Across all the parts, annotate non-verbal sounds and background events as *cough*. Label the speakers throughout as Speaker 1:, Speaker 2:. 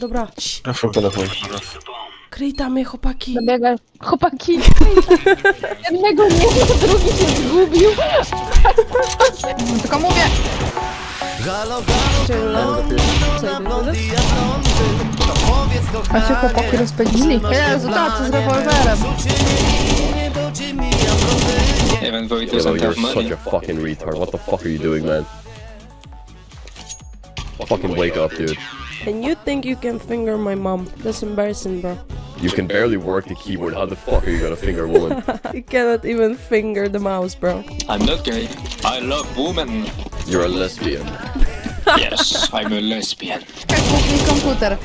Speaker 1: Dobra, cii,
Speaker 2: Telefon.
Speaker 1: kryj tamy, chłopaki.
Speaker 3: Dobiega. Chłopaki. *laughs* Jednego nie drugi się zgubił. No, Tylko mówię. A się chłopaki rozpędzili. Jezu, tacy z rewolwerem.
Speaker 2: Yellow,
Speaker 4: doesn't
Speaker 2: you're
Speaker 4: have money.
Speaker 2: such a fucking retard. What the fuck are you doing, man? Fucking wake up, dude.
Speaker 1: And you think you can finger my mom? That's embarrassing, bro.
Speaker 2: You can barely work the keyboard. How the fuck are you gonna finger a woman? *laughs*
Speaker 1: You cannot even finger the mouse, bro.
Speaker 4: I'm not gay. I love women.
Speaker 2: You're a lesbian. *laughs*
Speaker 4: Yes, I'm a lesbian.
Speaker 3: Jak kupił komputer.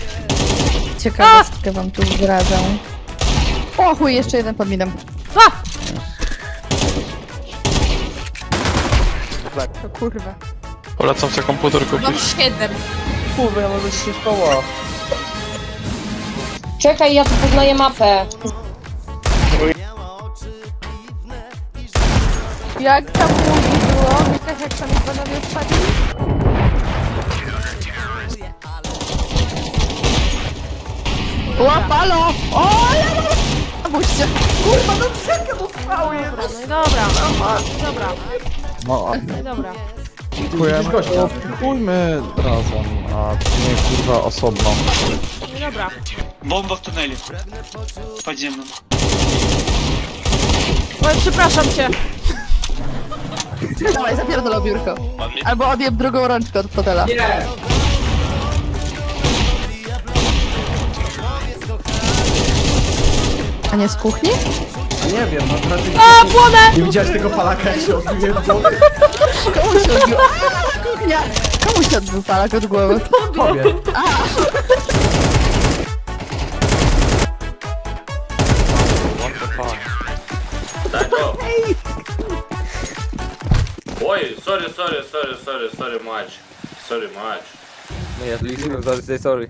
Speaker 3: Ciekawostkę wam tu zdradzę. O chuj, jeszcze jeden pod midem. O kurwa.
Speaker 5: Polecam sobie komputer kupić.
Speaker 3: Mam siedem.
Speaker 6: Kurwa, ja może się szkoła.
Speaker 7: Czekaj, ja tu poznaję mapę.
Speaker 3: Jak tam mówi było? Wiesz jak tam panowie wpadli? Łapalo! O, ja mam... Puśćcie. Kurwa, no czekaj, no spały
Speaker 1: No i dobra, dobra.
Speaker 5: No,
Speaker 1: No i dobra.
Speaker 5: Dziękujemy. To Pójmy razem, a nie kurwa osobno.
Speaker 1: No dobra.
Speaker 8: Bomba w tunelu. Podziemnym.
Speaker 1: Oj, przepraszam cię.
Speaker 3: Dawaj, zapierdolę biurko. Albo odjeb drugą rączkę od fotela. A nie z kuchni?
Speaker 6: Nie wiem, no raczej
Speaker 1: A, płonę!
Speaker 6: nie widziałeś tego palaka, jak się odbiję w głowie?
Speaker 3: Komu się odbił? A, kuchnia! Komu się odbił palak od głowy?
Speaker 6: Tobie.
Speaker 9: Ой, sorry, sorry, sorry, sorry, sorry much. Sorry much.
Speaker 6: No ja zaraz say sorry.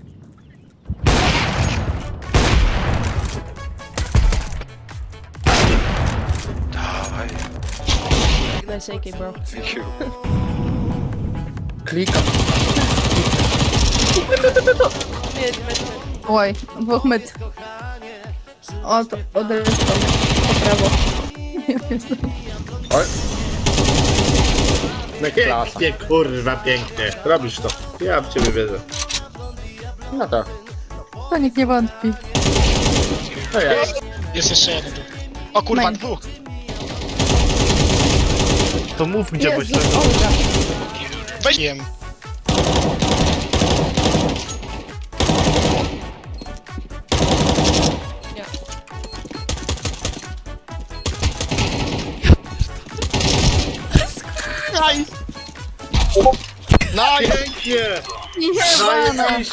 Speaker 1: Nice AK, bro.
Speaker 6: Klikam.
Speaker 3: Oj, dwóch myt. O, to odresztą. Po prawo. Nie wiem.
Speaker 9: Pięknie, kurwa, pięknie. Robisz to. Ja w ciebie wierzę. No tak.
Speaker 3: To nikt nie wątpi.
Speaker 9: To ja.
Speaker 8: Jest jeszcze jeden. O kurwa,
Speaker 3: Main.
Speaker 8: dwóch.
Speaker 9: To mów gdzie, bo
Speaker 3: Jest, jest Olga.
Speaker 8: Weź jem. Nice! Nice!
Speaker 9: Pięknie!